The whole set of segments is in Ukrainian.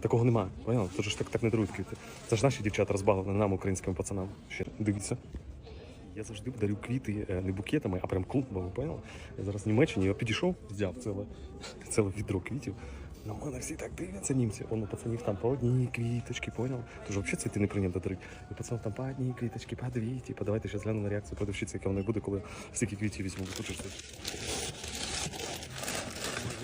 Такого немає. Поняла? Це ж так, так не дарують квіти. Це ж наші дівчата розбавлені нам, українським пацанам. Ще дивіться. Я завжди дарю квіти е, не букетами, а прям клумбами, поняла? Я зараз в Німеччині я підійшов, взяв ціле, ціле відро квітів. На мене всі так дивляться німці. Воно пацанів там по одній квіточці, понял? Тож взагалі цвіти не прийнято дарити. І пацанів там по одній квіточці, по дві, типу, давайте зараз гляну на реакцію продавщиці, яка вона буде, коли стільки квітів візьму.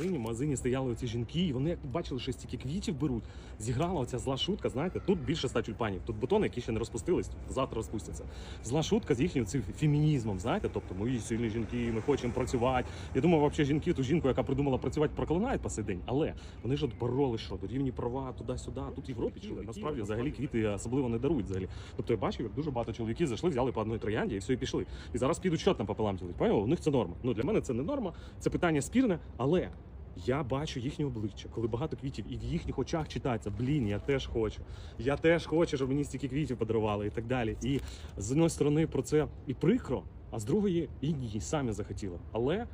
Магазині, в магазині стояли оці жінки, і вони як бачили, що стільки квітів беруть. Зіграла оця зла шутка. Знаєте, тут більше ста тюльпанів. Тут бутони, які ще не розпустились, завтра розпустяться. Зла шутка з їхнім цим фемінізмом. Знаєте, тобто ми сильні жінки, ми хочемо працювати. Я думаю, взагалі жінки ту жінку, яка придумала працювати, проклинають по сей день. Але вони ж от бороли, що до рівні права туди-сюди. Тут в Європі чули. Насправді взагалі квіти особливо не дарують взагалі. Тобто я бачив, як дуже багато чоловіків зайшли, взяли по одній троянді і все, і пішли. І зараз підуть що там пополам ділить. Поняв? У них це норма. Ну для мене це не норма, це питання спірне, але. Я бачу їхнє обличчя, коли багато квітів, і в їхніх очах читається: блін, я теж хочу. Я теж хочу, щоб мені стільки квітів подарували і так далі. І з однієї сторони про це і прикро, а з другої і ні, самі захотіли. Але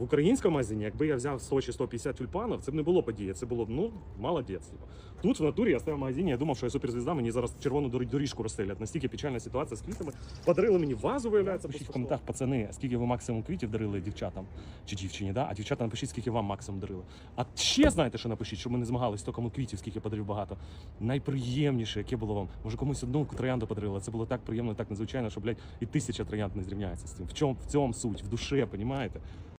в українському магазині, якби я взяв 100 чи 150 тюльпанів, це б не було події. Це було б ну молодець. Тут в натурі я стояв в магазині, я думав, що я суперзвізда, мені зараз червону дорі- доріжку розстелять. Настільки печальна ситуація з квітами. Подарили мені вазу, виявляється. Пишіть в коментарях, пацани, скільки ви максимум квітів дарили дівчатам чи дівчині, да? а дівчата напишіть, скільки вам максимум дарили. А ще знаєте, що напишіть, щоб ми не змагалися, хто кому квітів, скільки подарив багато. Найприємніше, яке було вам. Може комусь одну троянду подарили. Це було так приємно, так незвичайно, що, блядь, і тисяча троянд не зрівняється з цим. В чому в цьому суть, в душе, понімаєте?